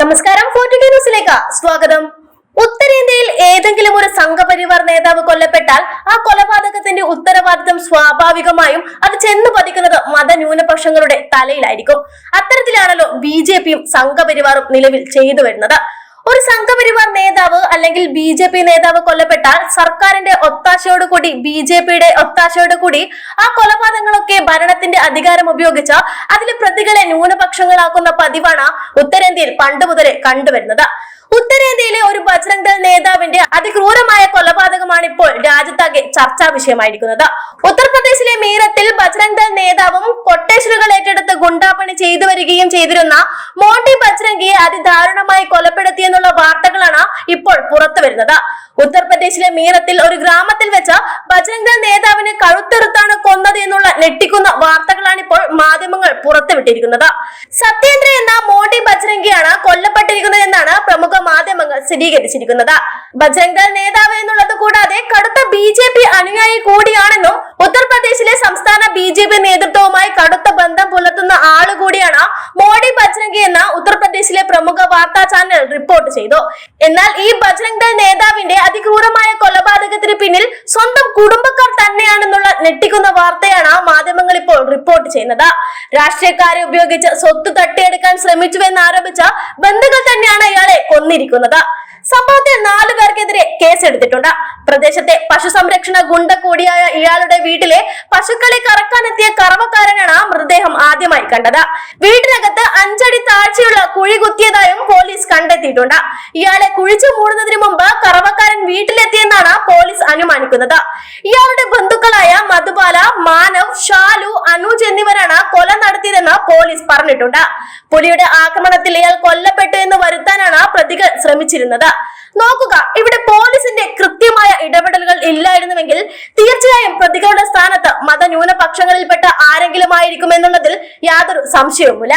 നമസ്കാരം ന്യൂസിലേക്ക് സ്വാഗതം. ഉത്തരേന്ത്യയിൽ ഏതെങ്കിലും ഒരു സംഘപരിവാർ നേതാവ് കൊല്ലപ്പെട്ടാൽ ആ കൊലപാതകത്തിന്റെ ഉത്തരവാദിത്തം സ്വാഭാവികമായും അത് ചെന്ന് പതിക്കുന്നത് മതന്യൂനപക്ഷങ്ങളുടെ തലയിലായിരിക്കും. അത്തരത്തിലാണല്ലോ ബി ജെ പിയും സംഘപരിവാറും നിലവിൽ ചെയ്തു വരുന്നത്. ഒരു നേതാവ് അല്ലെങ്കിൽ ബി ജെ പി നേതാവ് കൊല്ലപ്പെട്ടാൽ സർക്കാരിന്റെ ഒത്താശയോട് കൂടി ബി ജെ പിയുടെ ഒത്താശയോട് കൂടി ആ കൊലപാതകങ്ങളൊക്കെ ഭരണത്തിന്റെ അധികാരം ഉപയോഗിച്ച അതിൽ പ്രതികളെ ന്യൂനപക്ഷങ്ങളാക്കുന്ന പതിവാണ് ഉത്തരേന്ത്യയിൽ പണ്ട് മുതലേ കണ്ടുവരുന്നത്. ഉത്തരേന്ത്യയിലെ ഒരു ബജ്രംഗ് ദൾ നേതാവിന്റെ അതിക്രൂരമായ കൊലപാതകമാണ് ഇപ്പോൾ രാജ്യത്താകെ ചർച്ചാ വിഷയമായിരിക്കുന്നത്. ഉത്തർപ്രദേശിലെ മീറത്തിൽ ബജ്രംഗ് ദൾ നേതാവും കൊട്ടേഷനുകൾ ഏറ്റെടുത്ത് ഗുണ്ടാപ്പണി ചെയ്തു വരികയും ചെയ്തിരുന്ന മോണ്ടി ബജ്രംഗിയെ അതിദാരുണമായി കൊലപ്പെടുത്തിയെന്നുള്ള വരുന്നത്. ഉത്തർപ്രദേശിലെ മീറത്തിൽ ഒരു ഗ്രാമത്തിൽ വെച്ച് ബജ്രംഗ് ദൾ നേതാവിനെ കഴുത്തെറുത്താണ് കൊന്നത് എന്നുള്ള ഞെട്ടിക്കുന്ന വാർത്തകളാണ് ഇപ്പോൾ മാധ്യമങ്ങൾ പുറത്തുവിട്ടിരിക്കുന്നത്. സത്യേന്ദ്ര എന്ന മോണ്ടി ബജ്രംഗിയാണ് കൊല്ലപ്പെട്ടിരിക്കുന്നത് എന്നാണ് പ്രമുഖ മാധ്യമങ്ങൾ സ്ഥിരീകരിച്ചിരിക്കുന്നത്. ബജ്രംഗ് ദൾ നേതാവ് എന്നുള്ളത് കൂടാതെ കടുത്ത ബി ജെ പി അനുയായി കൂടിയാണെന്നും ഉത്തർപ്രദേശിലെ സംസ്ഥാന ബി ജെ പി നേതൃത്വവുമായി കടുത്ത ബന്ധം പുലർത്തുന്ന ആൾ കൂടിയാണ് മോഡി ബജ്രംഗി എന്ന ഉത്തർപ്രദേശിലെ പ്രമുഖ വാർത്താ ചാനൽ റിപ്പോർട്ട് ചെയ്തു. എന്നാൽ ഈ ബജ്രംഗ് ദൾ നേതാവിന്റെ അതിക്രൂരമായ കൊലപാതകത്തിന് പിന്നിൽ സ്വന്തം കുടുംബക്കാർ തന്നെയാണെന്നുള്ള ഞെട്ടിക്കുന്ന വാർത്തയാണ് മാധ്യമങ്ങൾ ഇപ്പോൾ റിപ്പോർട്ട് ചെയ്യുന്നത്. രാഷ്ട്രീയക്കാരെ ഉപയോഗിച്ച് സ്വത്ത് തട്ടിയെടുക്കാൻ ശ്രമിച്ചുവെന്ന് ആരോപിച്ച ബന്ധുക്കൾ തന്നെയാണ് ഇയാളെ കൊന്നിരിക്കുന്നത്. സംഭവത്തിൽ നാലു പേർക്കെതിരെ കേസെടുത്തിട്ടുണ്ട്. പ്രദേശത്തെ പശു സംരക്ഷണ ഗുണ്ട കൂടിയായ ഇയാളുടെ വീട്ടിലെ പശുക്കളെ കറക്കാനെത്തിയ കറവക്കാരനാണ് മൃതദേഹം ആദ്യമായി കണ്ടത്. വീട്ടിനകത്ത് അഞ്ചടി താഴ്ചയുള്ള കുഴി കുത്തിയതായും പോലീസ് കണ്ടെത്തിയിട്ടുണ്ട്. ഇയാളെ കുഴിച്ചു മൂടുന്നതിന് മുമ്പ് കറവക്കാരൻ വീട്ടിലെത്തിയെന്നാണ് പോലീസ് അനുമാനിക്കുന്നത്. ഇയാളുടെ ബന്ധുക്കളായ മധുബാല മാനവ് ഷാലു അനുജ് എന്നിവരാണ് കൊല നടത്തിയതെന്ന് പോലീസ് പറഞ്ഞിട്ടുണ്ട്. പുലിയുടെ ആക്രമണത്തിൽ ഇയാൾ കൊല്ലപ്പെട്ടു എന്ന് വരുത്താനാണ് പ്രതികൾ ശ്രമിച്ചിരുന്നത്. നോക്കുക ഇവിടെ പോലീസിന്റെ കൃത്യമായ ഇടപെടലുകൾ ഇല്ലായിരുന്നുവെങ്കിൽ തീർച്ചയായും പ്രതികളുടെ സ്ഥാനത്ത് മതന്യൂനപക്ഷങ്ങളിൽപ്പെട്ട ആരെങ്കിലും ആയിരിക്കും എന്നുള്ളതിൽ യാതൊരു സംശയവുമില്ല.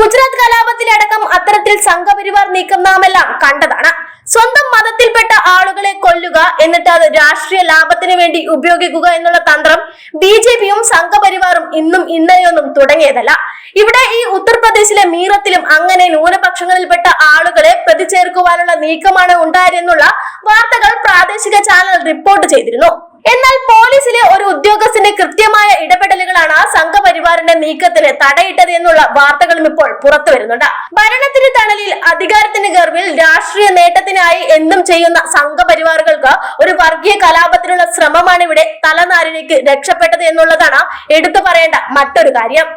ഗുജറാത്ത് കലാപത്തിലടക്കം അത്തരത്തിൽ സംഘപരിവാർ നീക്കം നാമെല്ലാം കണ്ടതാണ്. സ്വന്തം മതത്തിൽപ്പെട്ട ആളുകളെ കൊല്ലുക എന്നിട്ട് അത് രാഷ്ട്രീയ ലാഭത്തിന് വേണ്ടി ഉപയോഗിക്കുക എന്നുള്ള തന്ത്രം ബി ജെ പിയും സംഘപരിവാറും ഇന്നും ഇന്നലെയൊന്നും തുടങ്ങിയതല്ല. ഇവിടെ ഈ ഉത്തർപ്രദേശിലെ മീറത്തിലും അങ്ങനെ ന്യൂനപക്ഷങ്ങളിൽപ്പെട്ട ആളുകളെ പ്രതി ചേർക്കുവാനുള്ള നീക്കമാണ് ഉണ്ടായതെന്നുള്ള വാർത്തകൾ പ്രാദേശിക ചാനൽ റിപ്പോർട്ട് ചെയ്തിരുന്നു. എന്നാൽ പോലീസിലെ ഒരു ഉദ്യോഗസ്ഥന്റെ കൃത്യമായ സംഘപരിവാറിന്റെ നീക്കത്തിന് തടയിട്ടത് എന്നുള്ള വാർത്തകളും ഇപ്പോൾ പുറത്തു വരുന്നുണ്ട്. ഭരണത്തിന് തണലിൽ അധികാരത്തിന് ഗർവിൽ രാഷ്ട്രീയ നേട്ടത്തിനായി എന്നും ചെയ്യുന്ന സംഘപരിവാറുകൾക്ക് ഒരു വർഗീയ കലാപത്തിനുള്ള ശ്രമമാണ് ഇവിടെ തലനാരിഴയ്ക്ക് രക്ഷപ്പെട്ടത് എന്നുള്ളതാണ് എടുത്തു പറയേണ്ട മറ്റൊരു കാര്യം.